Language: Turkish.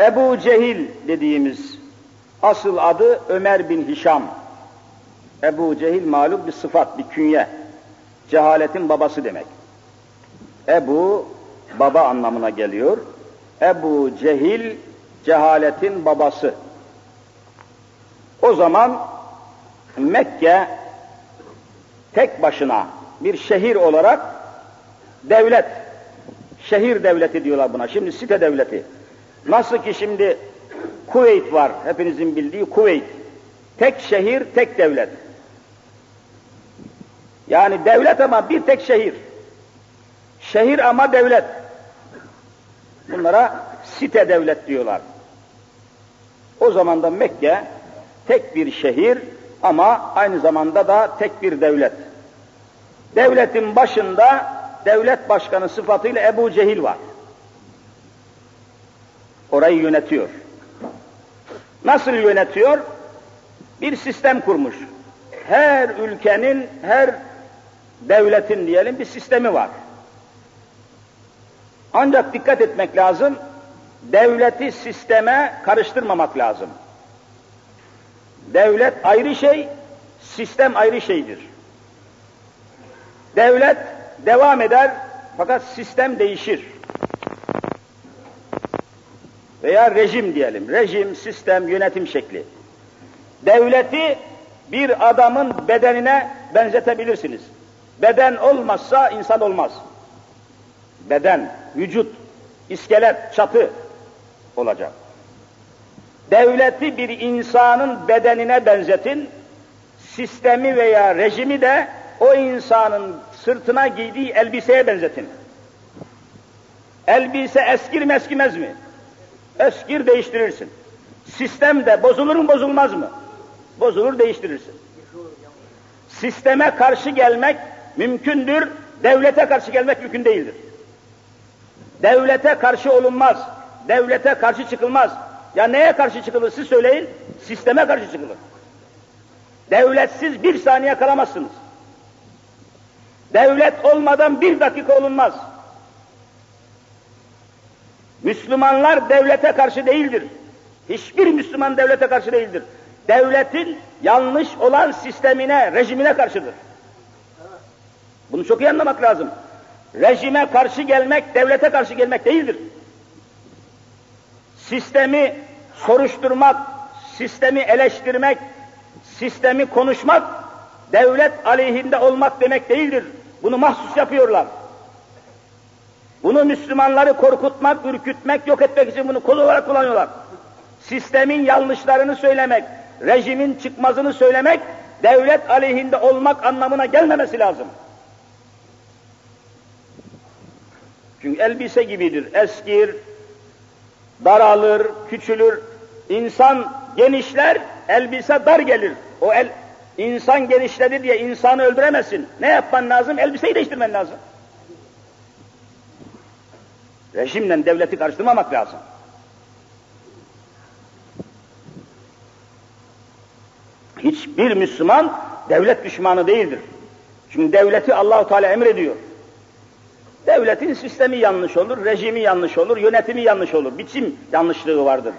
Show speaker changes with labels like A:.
A: Ebu Cehil dediğimiz asıl adı Ömer bin Hişam. Ebu Cehil malum bir sıfat, bir künye. Cehaletin babası demek. Ebu baba anlamına geliyor. Ebu Cehil cehaletin babası. O zaman Mekke tek başına bir şehir olarak devlet, şehir devleti diyorlar buna. Şimdi site devleti. Nasıl ki şimdi Kuveyt var, hepinizin bildiği Kuveyt. Tek şehir, tek devlet. Yani devlet ama bir tek şehir. Şehir ama devlet. Bunlara site devlet diyorlar. O zaman da Mekke tek bir şehir ama aynı zamanda da tek bir devlet. Devletin başında devlet başkanı sıfatıyla Ebu Cehil var. Orayı yönetiyor. Nasıl yönetiyor? Bir sistem kurmuş. Her ülkenin, her devletin diyelim bir sistemi var. Ancak dikkat etmek lazım, devleti sisteme karıştırmamak lazım. Devlet ayrı şey, sistem ayrı şeydir. Devlet devam eder fakat sistem değişir. Veya rejim diyelim. Rejim, sistem, yönetim şekli. Devleti bir adamın bedenine benzetebilirsiniz. Beden olmazsa insan olmaz. Beden, vücut, iskelet, çatı olacak. Devleti bir insanın bedenine benzetin, sistemi veya rejimi de o insanın sırtına giydiği elbiseye benzetin. Elbise eskir mi eskimez mi? Eskir değiştirirsin. Sistem de bozulur mu bozulmaz mı? Bozulur değiştirirsin. Sisteme karşı gelmek mümkündür, devlete karşı gelmek mümkün değildir. Devlete karşı olunmaz, devlete karşı çıkılmaz. Ya neye karşı çıkılır siz söyleyin, sisteme karşı çıkılır. Devletsiz bir saniye kalamazsınız. Devlet olmadan bir dakika olunmaz. Müslümanlar devlete karşı değildir. Hiçbir Müslüman devlete karşı değildir. Devletin yanlış olan sistemine, rejimine karşıdır. Bunu çok iyi anlamak lazım. Rejime karşı gelmek, devlete karşı gelmek değildir. Sistemi soruşturmak, sistemi eleştirmek, sistemi konuşmak, devlet aleyhinde olmak demek değildir. Bunu mahsus yapıyorlar. Bunu Müslümanları korkutmak, ürkütmek, yok etmek için bunu kol olarak kullanıyorlar. Sistemin yanlışlarını söylemek, rejimin çıkmazını söylemek, devlet aleyhinde olmak anlamına gelmemesi lazım. Çünkü elbise gibidir, eskir, daralır, küçülür. İnsan genişler, elbise dar gelir. O el, insan genişledi diye insanı öldüremezsin. Ne yapman lazım? Elbiseyi değiştirmen lazım. Rejimle devleti karıştırmamak lazım. Hiçbir Müslüman devlet düşmanı değildir. Çünkü devleti Allahu Teala emrediyor. Devletin sistemi yanlış olur, rejimi yanlış olur, yönetimi yanlış olur, biçim yanlışlığı vardır.